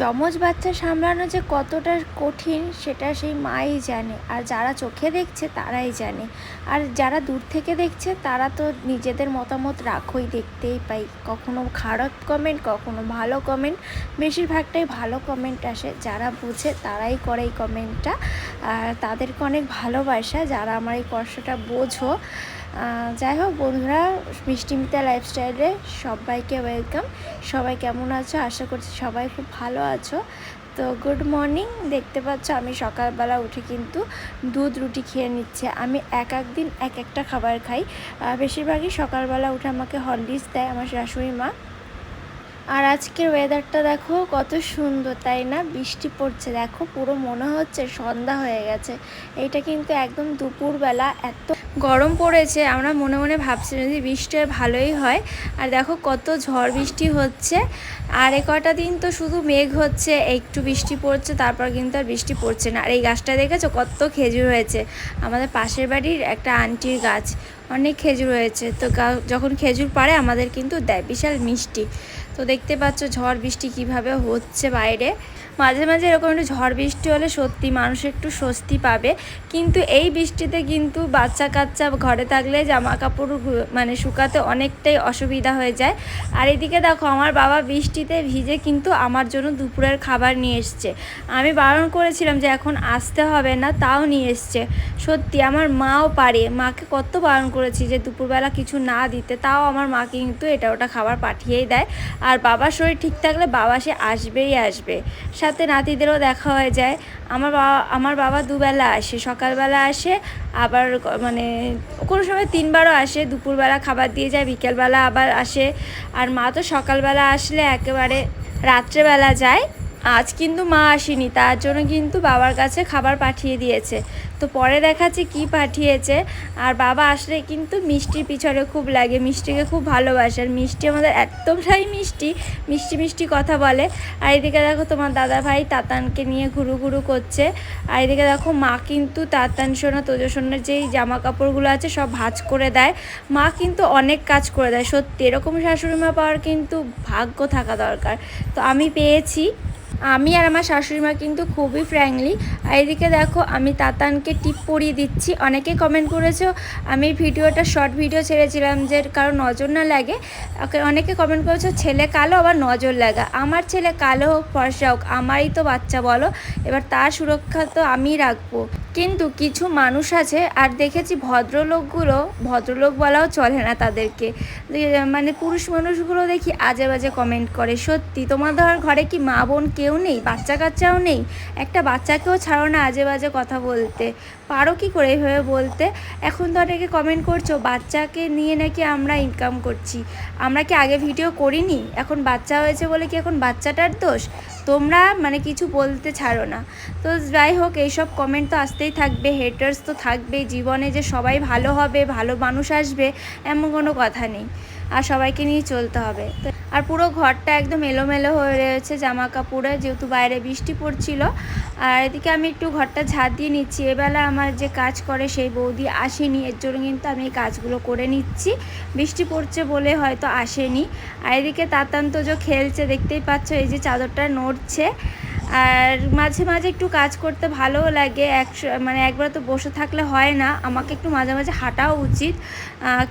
যমজ বাচ্চা সামলানো যে কতটা কঠিন, সেটা সেই মাই জানে। আর যারা চোখে দেখছে, তারাই জানে। আর যারা দূর থেকে দেখছে, তারা তো নিজেদের মতামত রাখোই, দেখতেই পাই। কখনো খারাপ কমেন্ট কখনো ভালো কমেন্ট বেশিরভাগটাই ভালো কমেন্ট আসে। যারা বুঝে, তারাই করে এই কমেন্টটা আর তাদেরকে অনেক ভালোবাসা, যারা আমার এই কষ্টটা বোঝো। যাই হোক বন্ধুরা মিষ্টিমিতা লাইফস্টাইলে সবাইকে ওয়েলকাম সবাই কেমন আছো? আশা করছি সবাই খুব ভালো আছো। তো গুড মর্নিং দেখতে পাচ্ছ আমি সকালবেলা উঠে কিন্তু দুধ রুটি খেয়ে নিচ্ছে। আমি এক এক দিন এক একটা খাবার খাই। বেশিরভাগই সকালবেলা উঠে আমাকে হরলিক্স দেয় আমার শাশুড়ি মা। আর আজকের ওয়েদারটা দেখো কত সুন্দর, তাই না? বৃষ্টি পড়ছে, দেখো পুরো মনে হচ্ছে সন্ধ্যা হয়ে গেছে। এইটা কিন্তু একদম দুপুরবেলা এত গরম পড়েছে, আমরা মনে মনে ভাবছিলাম যে বৃষ্টি ভালোই হয়। আর দেখো কত ঝড় বৃষ্টি হচ্ছে। আর এ কটা দিন তো শুধু মেঘ হচ্ছে, একটু বৃষ্টি পড়ছে, তারপর কিন্তু আর বৃষ্টি পড়ছে না। আর এই গাছটা দেখেছ কত খেজুর হয়েছে? আমাদের পাশের বাড়ির একটা আন্টির গাছ। অনেক খেজুর রয়েছে তো যখন খেজুর পারে আমাদের কিন্তু দেয় বিশাল মিষ্টি। তো দেখতে পাচ্ছ ঝড় বৃষ্টি কীভাবে হচ্ছে বাইরে। মাঝে মাঝে এরকম একটু ঝড় বৃষ্টি হলে সত্যি মানুষ একটু স্বস্তি পাবে। কিন্তু এই বৃষ্টিতে কিন্তু বাচ্চা কাচ্চা ঘরে থাকলে জামা কাপড় মানে শুকাতে অনেকটাই অসুবিধা হয়ে যায়। আর এদিকে দেখো, আমার বাবা বৃষ্টিতে ভিজে কিন্তু আমার জন্য দুপুরের খাবার নিয়ে এসছে। আমি বারণ করেছিলাম যে এখন আসতে হবে না, তাও নিয়ে এসছে। সত্যি, আমার মাও পারে। মাকে কত বারণ করেছি যে দুপুরবেলা কিছু না দিতে, তাও আমার মা কিন্তু এটা ওটা খাবার পাঠিয়েই দেয়। আর বাবার শরীর ঠিক থাকলে বাবা সে আসবেই আসবে। সাথে নাতিদেরও দেখা হয়ে যায়। আমার বাবা আমার বাবা দুবেলা আসে, সকালবেলা আসে, আবার মানে কোনো সময় তিনবারও আসে, দুপুরবেলা খাবার দিয়ে যায়, বিকেলবেলা আবার আসে। আর মা তো সকালবেলা আসলে একেবারে রাত্রেবেলা যায়। আজ কিন্তু মা আসেনি, তার জন্য কিন্তু বাবার কাছে খাবার পাঠিয়ে দিয়েছে। তো পরে দেখাচ্ছে কি পাঠিয়েছে। আর বাবা আসলে কিন্তু মিষ্টির পিছনে খুব লাগে, মিষ্টিকে খুব ভালোবাসে। আর মিষ্টি আমাদের একদমটাই মিষ্টি মিষ্টি মিষ্টি কথা বলে। আর এদিকে দেখো তোমার দাদা ভাই তাতানকে নিয়ে ঘুরু ঘুরু করছে। আর এদিকে দেখো মা কিন্তু তাতান, সোনা, তোজো, সোনার যেই জামা কাপড়গুলো আছে সব ভাজ করে দেয়। মা কিন্তু অনেক কাজ করে দেয়। সত্যি এরকম শাশুড়ি মা পাওয়ার কিন্তু ভাগ্য থাকা দরকার। তো আমি পেয়েছি। আমি আর আমার শাশুড়ি মা কিন্তু খুবই ফ্র্যাঙ্কলি আর এদিকে দেখো, আমি তাতানকে টিপ পরিয়ে দিচ্ছি। অনেকে কমেন্ট করেছ, আমি ভিডিওটা শর্ট ভিডিও ছেড়েছিলাম যে কারও নজর না লাগে। অনেকে কমেন্ট করেছ, ছেলে কালো, আবার নজর লাগা। আমার ছেলে কালো হোক, ফর্সা হোক, আমারই তো বাচ্চা বলো। এবার তার সুরক্ষা তো আমি রাখব। কিন্তু কিছু মানুষ আছে, আর দেখেছি ভদ্রলোকগুলো ভদ্রলোক বলাও চলে না তাদেরকে। মানে পুরুষ মানুষগুলো দেখি আজে বাজে কমেন্ট করে। সত্যি, তোমাদের ঘরে কি মা বোন কেউ নেই? বাচ্চা কাচ্চাও নেই? একটা বাচ্চাকেও ছাড়ো না আজে বাজে কথা বলতে। পারো কি করে এইভাবে বলতে? এখন তো অনেকে কমেন্ট করছ, বাচ্চাকে নিয়ে নাকি আমরা ইনকাম করছি। আমরা কি আগে ভিডিও করিনি? এখন বাচ্চা হয়েছে বলে কি এখন বাচ্চাটার দোষ? তোমরা মানে কিছু বলতে ছাড়ো না। তো যাই হোক, এইসব কমেন্ট তো আসতেই থাকবে হেটার্স তো থাকবে জীবনে যে সবাই ভালো হবে, ভালো মানুষ আসবে, এমন কোনো কথা নেই। আর সবাইকে নিয়ে চলতে হবে। তো আর পুরো ঘরটা একদম এলোমেলো হয়ে রয়েছে জামা কাপড়ে যেহেতু বাইরে বৃষ্টি পড়ছিল। আর এদিকে আমি একটু ঘরটা ঝাঁট দিয়ে নিচ্ছি। এবেলা আমার যে কাজ করে সেই বৌদি আসেনি, এর জন্য কিন্তু আমি এই কাজগুলো করে নিচ্ছি। বৃষ্টি পড়ছে বলে হয়তো আসেনি। আর এদিকে তাতান্ত যে খেলছে, দেখতেই পাচ্ছ এই যে চাদরটা নড়ছে। আর মাঝে মাঝে একটু কাজ করতে ভালোও লাগে। এক মানে একবার তো বসে থাকলে হয় না। আমাকে একটু মাঝে মাঝে হাঁটাও উচিত।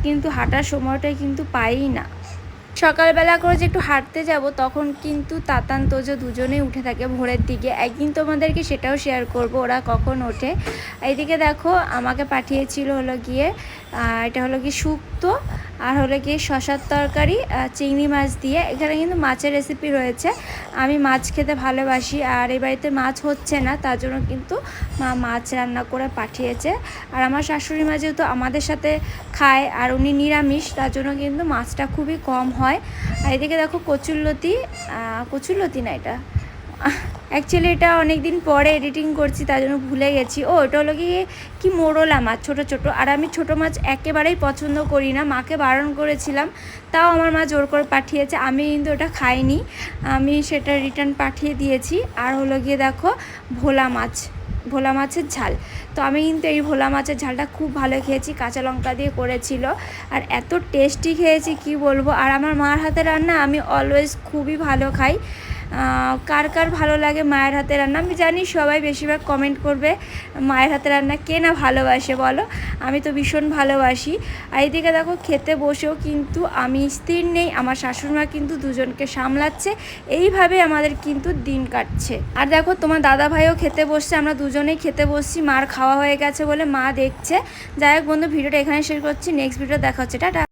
কিন্তু হাঁটার সময়টাই কিন্তু পাই না। সকালবেলা করে যে একটু হাঁটতে যাব, তখন কিন্তু তাতান, তোজো দুজনেই উঠে থাকে ভোরের দিকে। একদিন তোমাদেরকে সেটাও শেয়ার করব, ওরা কখন ওঠে। এইদিকে দেখো, আমাকে পাঠিয়েছিল হলো গিয়ে এটা হলো কি শুক্তো আর হলো গিয়ে শশার তরকারি চিংড়ি মাছ দিয়ে। এখানে কিন্তু মাছের রেসিপি রয়েছে। আমি মাছ খেতে ভালোবাসি আর এই বাড়িতে মাছ হচ্ছে না, তার জন্য কিন্তু মা মাছ রান্না করে পাঠিয়েছে। আর আমার শাশুড়ি মা যেহেতু আমাদের সাথে খায় আর উনি নিরামিষ, তার জন্য কিন্তু মাছটা খুবই কম হয়। আর এদিকে দেখো কচুরলতি কচুরলতি না এটা? অ্যাকচুয়ালি এটা অনেক দিন পরে এডিটিং করছি, তার জন্য ভুলে গেছি। ও ওটা হলো গিয়ে কি মোরলা মাছ, ছোট ছোট। আর আমি ছোট মাছ একেবারেই পছন্দ করি না, মাকে বারণ করেছিলাম। তাও আমার মা জোর করে পাঠিয়েছে, আমি কিন্তু ওটা খাইনি। আমি সেটা রিটার্ন পাঠিয়ে দিয়েছি। আর হলো গিয়ে দেখো, ভোলা মাছ, ভোলা মাছের ঝাল। তো আমি কিন্তু এই ভোলা মাছের ঝালটা খুব ভালো খেয়েছি, কাঁচা লঙ্কা দিয়ে করেছিল। আর এত টেস্টি খেয়েছি, কি বলব? আর আমার মার হাতে রান্না আমি অলওয়েজ খুবই ভালো খাই। কার কার ভালো লাগে মায়ের হাতে রান্না? আমি জানি সবাই বেশিরভাগ কমেন্ট করবে, মায়ের হাতে রান্না কে না ভালোবাসে বলো? আমি তো ভীষণ ভালোবাসি। আর এদিকে দেখো, খেতে বসেও কিন্তু আমি স্থির নেই, আমার শাশুড়িমা কিন্তু দুজনকে সামলাচ্ছে, এইভাবে আমাদের কিন্তু দিন কাটছে। আর দেখো, তোমার দাদা ভাইও খেতে বসছে, আমরা দুজনেই খেতে বসছি, মার খাওয়া হয়ে গেছে বলে মা দেখছে। যাই হোক বন্ধু, ভিডিওটা এখানে শেষ করছি নেক্সট ভিডিও দেখা হচ্ছে, টাটা।